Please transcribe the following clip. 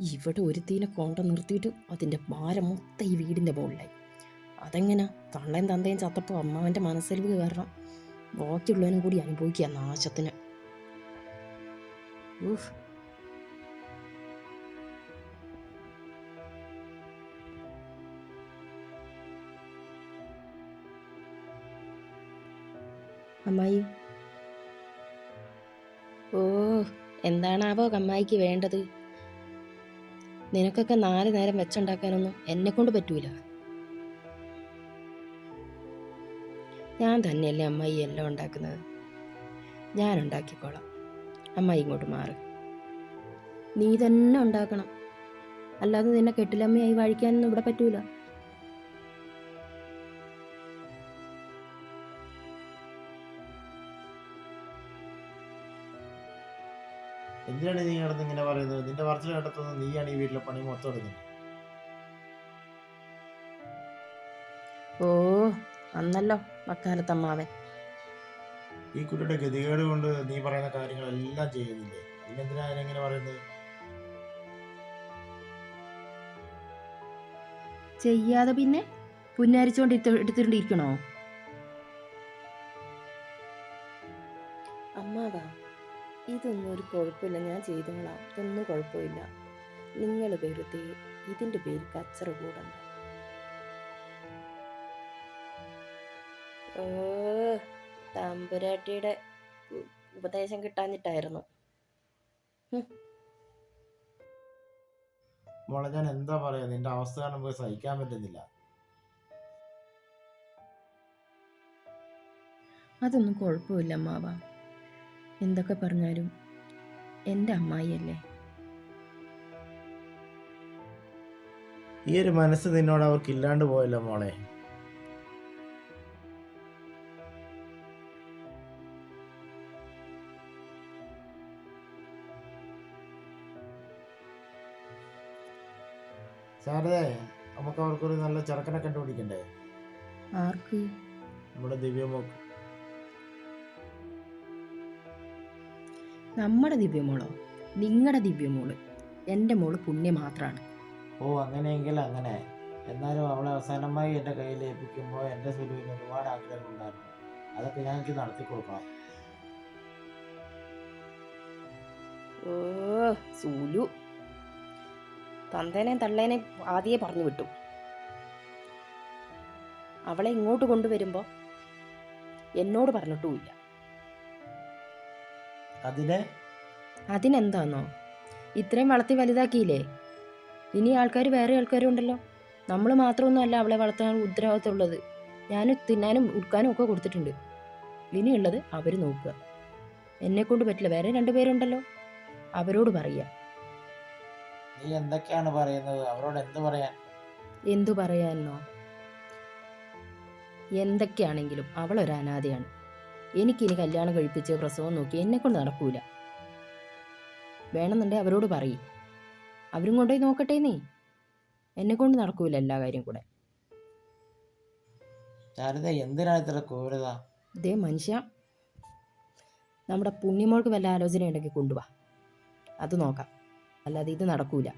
ഇവിടെ ഒരുത്തീനെ കൊണ്ട നിർത്തിയിട്ട് അതിന്റെ ഭാരം മൊത്തം ഈ വീടിന്റെ മുകളിലായി. അതെങ്ങനെ? തള്ളയും തന്തയും ചത്തപ്പോൾ അമ്മാവന്റെ മനസ്സലിവ് കാരണം ബാക്കിയുള്ളവനും കൂടി അനുഭവിക്കുക നാശത്തിന്. അമ്മായി. ഓ എന്താണാവോ അമ്മായിക്ക് വേണ്ടത്? നിനക്കൊക്കെ നാല് നേരം വെച്ചുണ്ടാക്കാനൊന്നും എന്നെ കൊണ്ട് പറ്റൂല. ഞാൻ തന്നെയല്ലേ അമ്മായി എല്ലാം ഉണ്ടാക്കുന്നത്? ഞാൻ ഉണ്ടാക്കിക്കോളാം. അമ്മായി ഇങ്ങോട്ട് മാറ്. നീ തന്നെ ഉണ്ടാക്കണം. അല്ലാതെ നിന്നെ കെട്ടിലമ്മയായി വാഴിക്കാനൊന്നും ഇവിടെ പറ്റൂല. എന്തിനാണ് നീ കിടന്ന് ഇങ്ങനെ പറയുന്നത്? നിന്റെ പറച്ചിൽ കേട്ടത്തൊന്നും നീയാണ് ഈ വീട്ടിലെ പണി മൊത്തം എടുക്കുന്നത്. ഓ അന്നല്ലോ മക്കാലത്തമ്മാവൻ ഈ കുട്ടിയുടെ ഗതികേട് കൊണ്ട് നീ പറയുന്ന കാര്യങ്ങളെല്ലാം ചെയ്യുന്നില്ലേ? പിന്നെന്തിനാ അതിനെങ്ങനെ പറയുന്നത്? ചെയ്യാതെ പിന്നെ പുന്നാരിച്ചോണ്ട് എടുത്തിട്ടുണ്ടിരിക്കണോ? അമ്മാവാ ഇതൊന്നും ഒരു കുഴപ്പമില്ല. ഞാൻ ചെയ്തോളാം ഇതൊന്നും കുഴപ്പമില്ല. നിങ്ങൾ വെറുതെ ഇതിന്റെ പേര് കച്ചറ കൂടണ്ട. ഓ തമ്പുരാട്ടിയുടെ ഉപദേശം കിട്ടാഞ്ഞിട്ടായിരുന്നു. മോളെ ഞാൻ എന്താ പറയാ? നിന്റെ അവസ്ഥ കാണുമ്പോൾ സഹിക്കാൻ പറ്റുന്നില്ല. അതൊന്നും കുഴപ്പമില്ല അമ്മാവ. എന്തൊക്കെ പറഞ്ഞാലും എന്റെ അമ്മായിയല്ലേ? ഈ ഒരു മനസ്സ് നിന്നോട് അവർക്ക് ഇല്ലാണ്ട് പോയല്ലോ മോളെ. സാറേ നമുക്ക് അവർക്കൊരു നല്ല ചെറുക്കനെ കണ്ടുപിടിക്കണ്ടേ? ആർക്ക്? നമ്മുടെ ദിവ്യമോക്ക്. നമ്മുടെ ദിവ്യമോളോ? നിങ്ങളുടെ ദിവ്യമോൾ. എന്റെ മോൾ പുണ്യം മാത്രമാണ് ഓ അങ്ങനെയെങ്കിൽ അങ്ങനെ. എന്നാലും അവളെ അവസാനമായി എന്റെ കയ്യിൽ ഏൽപ്പിക്കുമ്പോൾ എന്റെ സുലുവിന് ഒരുപാട് ആഗ്രഹങ്ങളുണ്ടായിരുന്നു അതൊക്കെ ഞാൻ എനിക്ക് നടത്തി കൊടുക്കാം ഓ സുലു. തന്തേനെയും തള്ളേനെയും ആദ്യേ പറഞ്ഞു വിട്ടു. അവളെ ഇങ്ങോട്ട് കൊണ്ടുവരുമ്പോൾ എന്നോട് പറഞ്ഞിട്ടുമില്ല. അതിനെ? അതിനെന്താന്നോ? ഇത്രയും വളർത്തി വലുതാക്കിയില്ലേ? ഇനി ആൾക്കാർ വേറെ ആൾക്കാരും ഉണ്ടല്ലോ. നമ്മൾ മാത്രമൊന്നുമല്ല അവളെ വളർത്താൻ ഉത്തരവാദിത്തമുള്ളത്. ഞാൻ തിന്നാനും ഉടുക്കാനും ഒക്കെ കൊടുത്തിട്ടുണ്ട്. ഇനിയുള്ളത് അവർ നോക്കുക. എന്നെ കൊണ്ട് പറ്റില്ല. വേറെ രണ്ടുപേരുണ്ടല്ലോ അവരോട് പറയുക. നീ എന്തൊക്കെയാണ് പറയുന്നത്? അവരോട് എന്ത് പറയാൻ? എന്തു പറയാനോ എന്തൊക്കെയാണെങ്കിലും ഒരു അനാഥയാണ്. എനിക്കിനി കല്യാണം കഴിപ്പിച്ച് പ്രസവം നോക്കി എന്നെ കൊണ്ട് നടക്കൂല. വേണമെന്നുണ്ടെങ്കിൽ അവരോട് പറയും. അവരും കൊണ്ടുപോയി നോക്കട്ടെ നീ. എന്നെ കൊണ്ട് നടക്കൂല എല്ലാ കാര്യം കൂടെ. ശാരദ എന്തിനാണ് ഇത്ര ക്രൂരത? ഇതേ മനുഷ്യ നമ്മുടെ പുണ്യമോൾക്ക് വല്ല ആലോചന ഉണ്ടെങ്കിൽ കൊണ്ടുവാ. അത് നോക്കാം. അല്ലാതെ ഇത് നടക്കൂല.